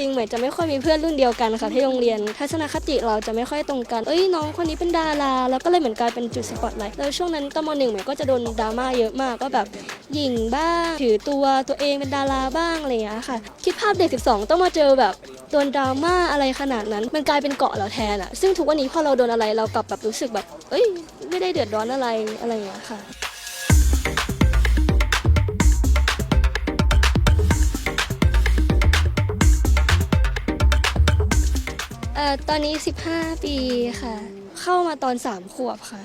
ริงๆเหมือนจะไม่ค่อยมีเพื่อนรุ่นเดียวกันค่ะที่โรงเรียน ทัศนคติเราจะไม่ค่อยตรงกัน เอ้ยน้องคนนี้เป็นดารา แล้วก็เลยเหมือนกลายเป็นจุดสปอตไลท์แล้วช่วงนั้นตอนมหนึ่งเหมือนก็จะโดนดราม่าเยอะมากก็แบบหยิ่งบ้างถือตัวตัวเองเป็นดาราบ้างอะไรอย่างเงี้ยค่ะ คิดภาพเด็ก 12 ต้องมาเจอแบบโดนดราม่าอะไรขนาดนั้น มันกลายเป็นเกาะเราแทนอะซึ่งทุกวันนี้พอเราโดนอะไรเรากลับแบบรู้สึกแบบ เอ้ย ไม่ได้เดือดร้อนอะไรอะไรอย่างเงี้ยค่ะ อ่อตอนนี้ 15 ปีค่ะ เข้ามาตอน 3 ขวบค่ะ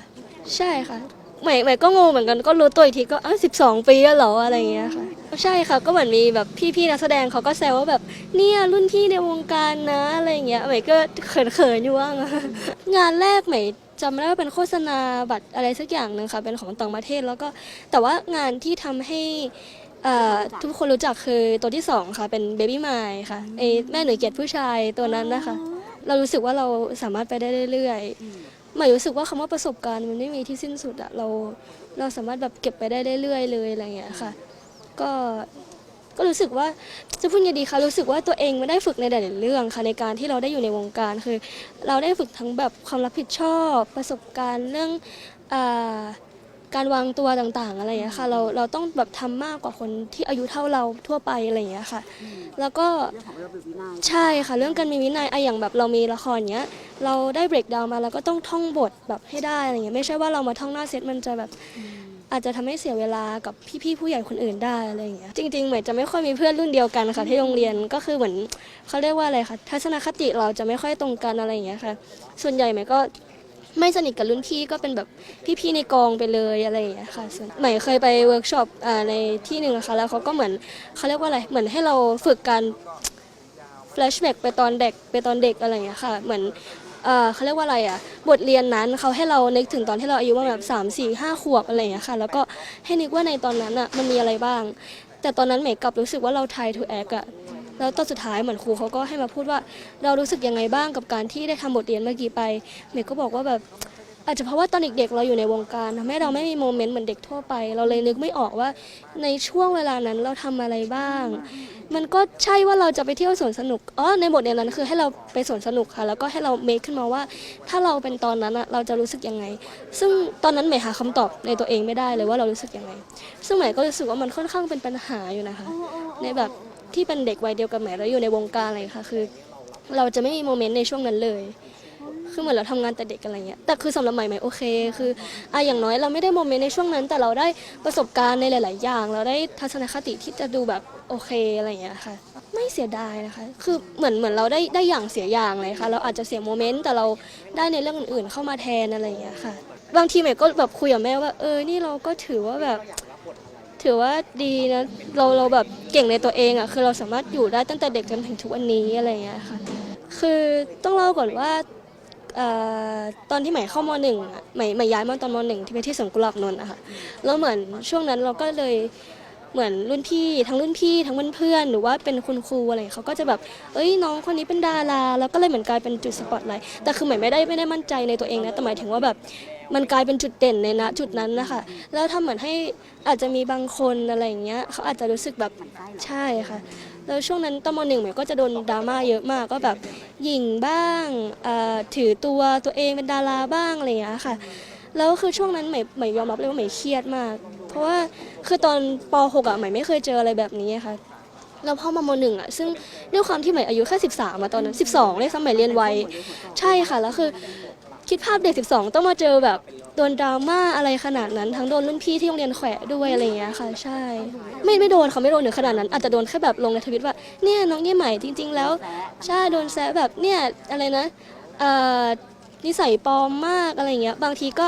ใช่ค่ะใหม่ใหม่ก็งงเหมือนกันก็รู้ตัวอีกทีก็อ้าว12ปีแล้วเหรออะไรเงี้ยค่ะ ใช่ค่ะก็เหมือนมีแบบพี่ๆนักแสดงเขาก็แซวว่าแบบเนี่ยรุ่นพี่ในวงการนะอะไรเงี้ยใหม่ก็เขินๆอยู่ว่างงานแรกใหม่จำได้ว่าเป็นโฆษณาบัตรอะไรสักอย่างหนึ่งค่ะเป็นของต่างประเทศแล้วก็แต่ว่างานที่ทำให้ทุกคนรู้จักคือตัวที่สองค่ะเป็น Baby m i ค่ะไอแม่หนูเกียดผู้ชายตัวนั้นนะคะ เรารู้สึกว่าเราสามารถไปได้เรื่อยๆหมายรู้สึกว่าคำว่าประสบการณ์มันไม่มีที่สิ้นสุดอะเราเราสามารถแบบเก็บไปได้เรื่อยๆเลยอะไรอย่างเงี้ยค่ะ ก็ก็รู้สึกว่าจะพูดยังไงดีคะรู้สึกว่าตัวเองไม่ได้ฝึกในหลายๆเรื่องค่ะในการที่เราได้อยู่ในวงการคือ เราได้ฝึกทั้งแบบความรับผิดชอบ ประสบการณ์เรื่องอ่า การวางตัวต่างๆ อะไรอย่างเงี้ยค่ะเราเราต้องแบบทำมากกว่าคนที่อายุเท่าเราทั่วไปอะไรอย่างเงี้ยค่ะ แล้วก็ เรื่องของระเบียบวินัยใช่ค่ะ เรื่องการมีวินัยอะอย่างแบบเรามีละครเนี้ย เราได้เบรกดาวมาเราก็ต้องท่องบทแบบให้ได้อะไรเงี้ยไม่ใช่ว่าเรามาท่องหน้าเซตมันจะแบบอาจจะทำให้เสียเวลากับพี่ๆผู้ใหญ่คนอื่นได้อะไรอย่างเงี้ยจริงๆเหมือนจะไม่ค่อยมีเพื่อนรุ่นเดียวกันค่ะที่โรงเรียนก็คือเหมือนเขาเรียกว่าอะไรคะทัศนคติเราจะไม่ค่อยตรงกันอะไรอย่างเงี้ยค่ะ ส่วนใหญ่ใหม่ก็ ไม่สนิทกับรุ่นพี่ก็เป็นแบบพี่ๆในกองไปเลยอะไรอย่างเงี้ยค่ะส่วนใหม่เคยไปเวิร์กช็อปอ่าในที่หนึ่งนะคะแล้วเขาก็เหมือนเขาเรียกว่าอะไรเหมือนให้เราฝึกการแฟลชแบ็กไปตอนเด็กไปตอนเด็กอะไรอย่างเงี้ยค่ะเหมือนเอ่อเขาเรียกว่าอะไรอะบทเรียนนั้นเขาให้เรานึกถึงตอนที่เราอายุประมาณแบบสามสี่ห้าขวบอะไรอย่างเงี้ยค่ะ แล้วก็ให้นึกว่าในตอนนั้นอะมันมีอะไรบ้าง แต่ตอนนั้นเหมยกลับรู้สึกว่าเราไทยทูแอคอะ แล้วตอนสุดท้ายเหมือนครูเขาก็ให้มาพูดว่าเรารู้สึกยังไงบ้างกับการที่ได้ทำบทเรียนเมื่อกี้ไปเมยก็บอกว่าแบบอาจจะเพราะว่าตอนเด็กๆเราอยู่ในวงการทำให้เราไม่มีโมเมนต์เหมือนเด็กทั่วไป เราเลยนึกไม่ออกว่าในช่วงเวลานั้นเราทำอะไรบ้าง มันก็ใช่ว่าเราจะไปเที่ยวสวนสนุกอ๋อในบทเรียนนั้นคือให้เราไปสวนสนุกค่ะ แล้วก็ให้เราเมคขึ้นมาว่า ถ้าเราเป็นตอนนั้นอะเราจะรู้สึกยังไง ซึ่งตอนนั้นหม่หาคำตอบในตัวเองไม่ได้เลยว่าเรารู้สึกยังไง ซึ่งหม่ก็รู้สึกว่ามันค่อนข้างเป็นปัญหาอยู่นะคะในแบบ ที่เป็นเด็กวัยเดียวกับใหม่แล้วอยู่ในวงการอะไรค่ะคือ เราจะไม่มีโมเมนต์ในช่วงนั้นเลย คือเหมือนเราทำงานแต่เด็กอะไรเงี้ยแต่คือสำหรับใหม่ใหม่โอเค คืออะอย่างน้อยเราไม่ได้โมเมนต์ในช่วงนั้น แต่เราได้ประสบการณ์ในหลาย ๆ อย่าง เราได้ทัศนคติที่จะดูแบบโอเคอะไรเงี้ยค่ะ ไม่เสียดายนะคะ คือเหมือนเหมือนเราได้ได้อย่างเสียอย่างเลยค่ะ เราอาจจะเสียโมเมนต์แต่เราได้ในเรื่องอื่น ๆ เข้ามาแทนอะไรเงี้ยค่ะ บางทีใหม่ก็แบบคุยกับแม่ว่าเออนี่เราก็ถือว่าแบบ ถือว่าดีนะเราเราแบบเก่งในตัวเองอะคือเราสามารถอยู่ได้ตั้งแต่เด็กจนถึงทุกวันนี้อะไรเงี้ยค่ะคือต้องเล่าก่อนว่าออตอนที่ใหม่เข้ามหนึ่งใหม่ใหม่ย้ายมาตอนมหนึ่งที่ไปที่สวนกุหลาบนนท์อะค่ะแล้วเหมือนช่วงนั้นเราก็เลยเหมือนรุ่นพี่ทั้งรุ่นพี่ทั้งเพื่อนๆหรือว่าเป็นคุณครูอะไรเขาก็จะแบบ เอ้ยน้องคนนี้เป็นดารา แล้วก็เลยเหมือนกลายเป็นจุดสปอตไลท์แต่คือใหม่ไม่ได้ไม่ได้มั่นใจในตัวเองนะแต่หมายถึงว่าแบบ มันกลายเป็นจุดเด่นในณจุดนั้นนะคะ แล้วทำเหมือนให้อาจจะมีบางคนอะไรอย่างเงี้ยเขาอาจจะรู้สึกแบบใช่ค่ะ แล้วช่วงนั้นตอนมหนึ่งใหม่ก็จะโดนดราม่าเยอะมากก็แบบหยิ่งบ้างถือตัวตัวเองเป็นดาราบ้างอะไรอย่างเงี้ยค่ะแล้วคือช่วงนั้นใหม่ใหม่ยอมรับเลยว่าใหม่เครียดมาก เพราะว่าคือตอนป .6 อะใหม่ไม่เคยเจออะไรแบบนี้ค่ะแล้วพอมามหนึ่งอะซึ่งด้วยความที่ใหม่อายุแค่ 13อะตอนนั้น 12เลยสมัยเรียนไวใช่ค่ะแล้วคือ คิดภาพเด็ก 12 ต้องมาเจอแบบโดนดราม่าอะไรขนาดนั้น ทั้งโดนรุ่นพี่ที่โรงเรียนแขวะด้วยอะไรเงี้ยค่ะ ใช่ ไม่ไม่โดนเขาไม่โดนถึงขนาดนั้น อาจจะโดนแค่แบบลงในทวิตว่าเนี่ยน้องยี่ใหม่จริง ๆ แล้ว ใช่โดนแซะแบบเนี่ยอะไรนะเอ่อนิสัยปลอมมากอะไรเงี้ย บางทีก็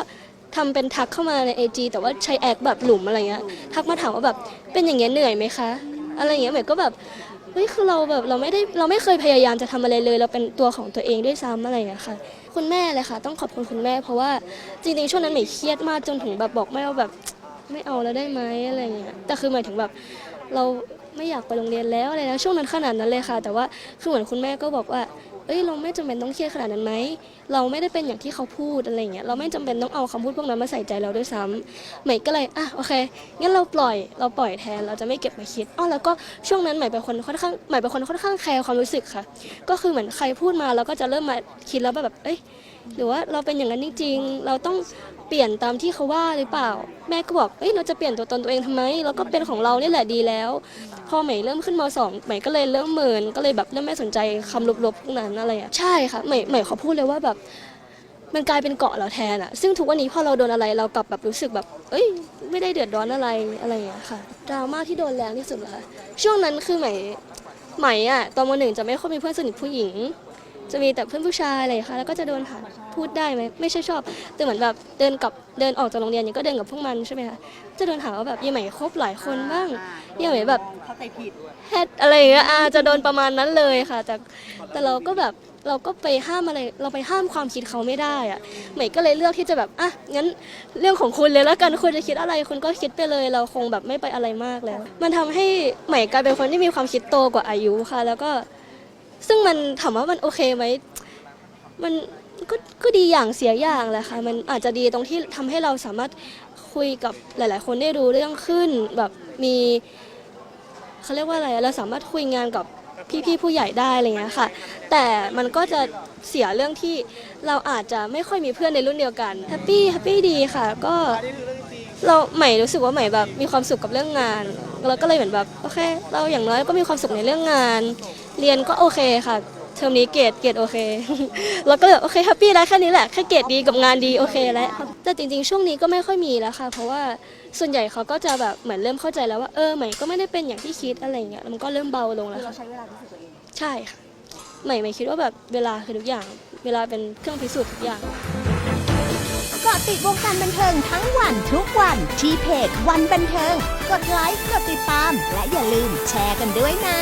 ทำเป็นทักเข้ามาใน AG แต่ว่าใช้แอคแบบหลุมอะไรเงี้ยทักมาถามว่าแบบเป็นอย่างเงี้ยเหนื่อยไหมคะ อะไรเงี้ยเหมือนก็แบบ เฮ้ยคือเราแบบเราไม่ได้เราไม่เคยพยายามจะทำอะไรเลย เราเป็นตัวของตัวเองด้วยซ้ำอะไรอย่างเงี้ยค่ะ คุณแม่เลยค่ะ ต้องขอบคุณคุณแม่ เพราะว่าจริงๆช่วงนั้นหมยเครียดมากจนถึงแบบบอกแม่ว่าแบบไม่เอาแล้วได้ไหมอะไรเงี้ยแต่คือหมายถึงแบบเราไม่อยากไปโรงเรียนแล้วอะไรนะช่วงนั้นขนาดนั้นเลยค่ะ แต่ว่าคือเหมือนคุณแม่ก็บอกว่า เอ้ยเราไม่จำเป็นต้องเครียดขนาดนั้นไหมเราไม่ได้เป็นอย่างที่เขาพูดอะไรเงี้ยเราไม่จำเป็นต้องเอาคำพูดพวกนั้นมาใส่ใจเราด้วยซ้ำใหม่ก็เลยอะโอเคงั้นเราปล่อยเราปล่อยแทนเราจะไม่เก็บมาคิดอ้อแล้วก็ช่วงนั้นใหม่เป็นคนค่อนข้างใหม่เป็นคนค่อนข้างแคร์ความรู้สึกค่ะ ก็คือเหมือนใครพูดมาเราก็จะเริ่มมาคิดแล้วแบบเอ้ยหรือว่าเราเป็นอย่างนั้นจริงๆเราต้องเปลี่ยนตามที่เขาว่าหรือเปล่า แม่ก็บอกเอ้ยเราจะเปลี่ยนตัวตนตัวเองทำไมเราก็เป็นของเราเนี่แหละดีแล้ว พอใหม่เริ่มขึ้นมสองใหม่ก็เลยเริ่มเมินก็เลยแบบเริ่มไม่สนใจคำลบๆพวกนั้นอะไรอะใช่ค่ะใหม่ใหม่ขอพูดเลยว่าแบบ มันกลายเป็นเกาะเราแทนอะซึ่งทุกวันนี้พอเราโดนอะไรเรากลับแบบรู้สึกแบบ เอ้ย ไม่ได้เดือดร้อนอะไรอะไรอย่างเงี้ยค่ะ ดราม่าที่โดนแรงที่สุดเหรอคะช่วงนั้นคือใหม่ ใหม่อะตอนมหนึ่งจะไม่ค่อยมีเพื่อนสนิทผู้หญิง จะมีแต่เพื่อนผู้ชายอะไรอย่างเงี้ยค่ะ แล้วก็จะโดนถามพูดได้ไหมไม่ใช่ชอบแต่เหมือนแบบเดินกับเดินออกจากโรงเรียนอย่างก็เดินกับพวกมันใช่ไหมคะจะโดนถามว่าแบบยังไหมคบหลายคนบ้างยังไหมแบบเข้าใจผิดแฮดอะไรอย่างเงี้ยอาจะโดนประมาณนั้นเลยค่ะ แต่แต่เราก็แบบเราก็ไปห้ามอะไรเราไปห้ามความคิดเขาไม่ได้อะใหม่ก็เลยเลือกที่จะแบบอะงั้นเรื่องของคุณเลยแล้วกันคุณจะคิดอะไรคุณก็คิดไปเลย เราคงแบบไม่ไปอะไรมากแล้ว มันทำให้ใหม่กลายเป็นคนที่มีความคิดโตกว่าอายุค่ะ แล้วก็ ซึ่งมันถามว่ามันโอเคไหมมันก็ก็ดีอย่างเสียอย่างแหละค่ะ มันอาจจะดีตรงที่ทำให้เราสามารถคุยกับหลาย ๆ คนได้รู้เรื่องขึ้นแบบมีเขาเรียกว่าอะไรอะเราสามารถคุยงานกับพี่ๆผู้ใหญ่ได้อะไรเงี้ยค่ะ แต่มันก็จะเสียเรื่องที่เราอาจจะไม่ค่อยมีเพื่อนในรุ่นเดียวกันแฮปปี้แฮปปี้ดีค่ะ ก็เราใหม่รู้สึกว่าใหม่แบบมีความสุขกับเรื่องงานแล้วก็เลยเหมือนแบบโอเค เราอย่างน้อยก็มีความสุขในเรื่องงาน เรียนก็โอเคค่ะ เทอมนี้เกรดเกรดโอเค แล้วก็เลยโอเคแฮปปี้แล้วแค่นี้แหละ แค่เกรดดีกับงานดีโอเคแล้วแต่จริงๆ ช่วงนี้ก็ไม่ค่อยมีแล้วค่ะ เพราะว่าส่วนใหญ่เขาก็จะแบบเหมือนเริ่มเข้าใจแล้วว่าเออใหม่ก็ไม่ได้เป็นอย่างที่คิดอะไรเงี้ยแล้วมันก็เริ่มเบาลงแล้วเราค่ะ ใช้เวลาพิสูจน์ตัวเองใช่ค่ะ ใหม่ใหม่คิดว่าแบบเวลาคือทุกอย่าง เวลาเป็นเครื่องพิสูจน์ทุกอย่าง เกาะติดวงการบันเทิงทั้งวันทุกวันที่เพจวันบันเทิง กดไลค์กดติดตาม และอย่าลืมแชร์กันด้วยนะ